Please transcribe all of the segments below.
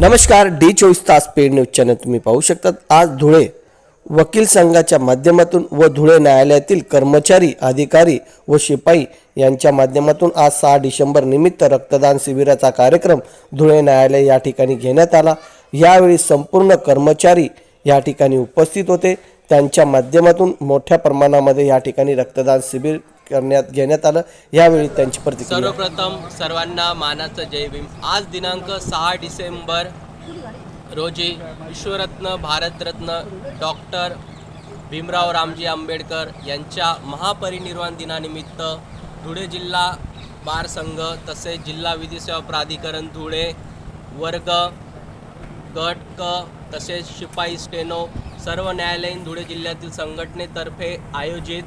नमस्कार डी चोवीस तास पेड न्यूज चॅनल तुम्ही पाहू शकतात. आज धुळे वकील संघाच्या माध्यमातून व धुळे न्यायालयातील कर्मचारी अधिकारी व शिपाई यांच्या माध्यमातून आज सहा डिसेंबर निमित्त रक्तदान शिबिराचा कार्यक्रम धुळे न्यायालय या ठिकाणी घेण्यात आला. यावेळी संपूर्ण कर्मचारी या ठिकाणी उपस्थित होते. त्यांच्या माध्यमातून मोठ्या प्रमाणामध्ये या ठिकाणी रक्तदान शिबिर करण्यात घेण्यात आलं. यावेळी त्यांची प्रतिक्रिया. सर्वप्रथम सर्वांना मानाचं जय भीम. आज दिनांक सहा डिसेंबर रोजी विश्वरत्न भारतरत्न डॉक्टर भीमराव रामजी आंबेडकर यांच्या महापरिनिर्वाण दिनानिमित्त धुळे जिल्हा बार संघ तसेच जिल्हा विधी सेवा प्राधिकरण धुळे वर्ग गट क तसेच शिपाई स्टेनो सर्व न्यायालयीन धुळे जिल्ह्यातील संघटनेतर्फे आयोजित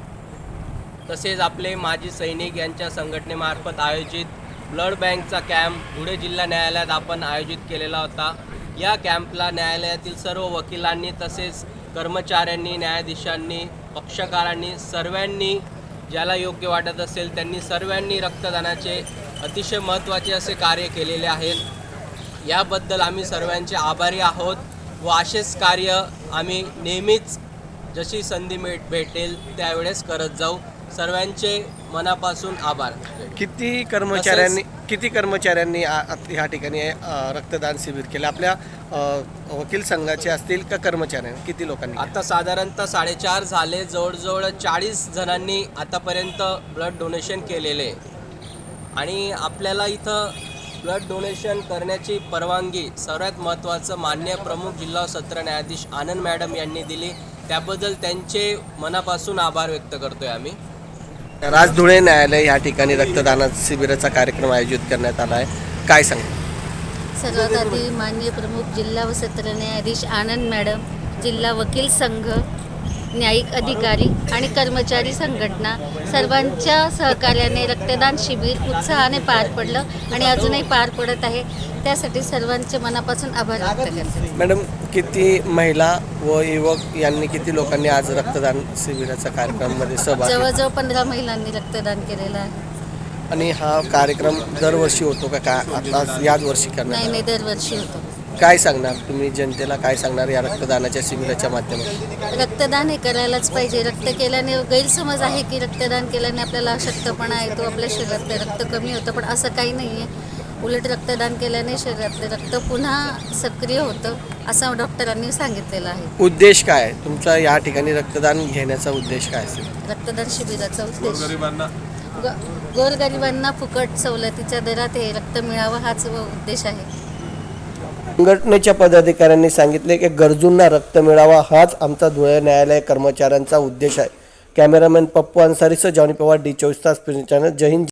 तसेच आपले माजी सैनिक यांच्या संघटनेमार्फत आयोजित ब्लड बँकचा कॅम्प धुळे जिल्हा न्यायालयात आपण आयोजित केलेला होता. या कॅम्पला न्यायालयातील सर्व वकिलांनी तसेच कर्मचाऱ्यांनी न्यायाधीशांनी पक्षकारांनी सर्वांनी ज्याला योग्य वाटत असेल त्यांनी सर्वांनी रक्तदानाचे अतिशय महत्त्वाचे असे कार्य केलेले आहेत. याबद्दल आम्ही सर्वांचे आभारी आहोत व असेच कार्य आम्ही नेहमीच जशी संधी मिळ भेटेल त्यावेळेस करत जाऊ. सर्वांचे मनापासून आभार. किती कर्मचाऱ्यांनी किती कर्मचाऱ्यांनी ह्या ठिकाणी रक्तदान शिबिर केले? आपल्या वकील संघाचे असतील का कर्मचाऱ्यांनी? किती लोकांनी आता साधारणतः साडेचार झाले जवळजवळ चाळीस जणांनी आतापर्यंत ब्लड डोनेशन केलेले. आणि आपल्याला इथं ब्लड डोनेशन करण्याची परवानगी सर्वात महत्त्वाचं मान्य प्रमुख जिल्हा सत्र न्यायाधीश आनंद मॅडम यांनी दिली. त्याबद्दल त्यांचे मनापासून आभार व्यक्त करतोय आम्ही. राजधुळे न्यायालय या ठिकाणी रक्तदान शिबिराचा कार्यक्रम आयोजित करण्यात आला आहे. काय सांग? सर्वात आधी माननीय प्रमुख जिल्हा व सत्र न्यायाधीश आनंद मॅडम जिल्हा वकील संघ न्यायिक अधिकारी आणि कर्मचारी संघटना सर्वांच्या सहकार्याने रक्तदान शिबिर उत्साहाने पार पडलं आणि अजूनही पार पडत आहे. त्यासाठी सर्वांचे मनापासून आभार व्यक्त करते. मॅडम किती महिला व युवक यांनी किती लोकांनी आज रक्तदान शिबिराच्या कार्यक्रमामध्ये सहभाग? जवळजवळ पंधरा महिलांनी रक्तदान केलेलं आहे. आणि हा कार्यक्रम दरवर्षी होतो का? काय? आता याच वर्षी नाही करणार नाही दरवर्षी होतो. काय सांगणार? तुम्ही जनतेला काय सांगणार या रक्तदानाच्या शिबिराच्या माध्यमातून? रक्तदान हे करायलाच पाहिजे. रक्त केल्याने गैरसमज आहे की रक्तदान केल्याने आपल्याला अशक्तपणा येतो आपल्या शरीरातलं रक्त कमी होतं पण असं काही नाही आहे. उलट रक्तदान केल्याने शरीरातलं रक्त पुन्हा सक्रिय होतं असं डॉक्टरांनी सांगितलेलं आहे. उद्देश काय? आहे? तुमचा या ठिकाणी रक्तदान घेण्याचा उद्देश काय असेल? रक्तदान शिबिराचा उद्देश. ग- गोरगरिबांना फुकट सवलतीच्या दरात हे रक्त मिळावं हाच व उद्देश आहे. संघटनेच्या पदाधिकाऱ्यांनी सांगितले की गरजूंना रक्त मिळावा हाच आमचा धुळे न्यायालय कर्मचाऱ्यांचा उद्देश आहे. कॅमेरामॅन पप्पू अन्सारीसह जॉनी पवार डी चोवीस तास चॅनल. जय हिंद.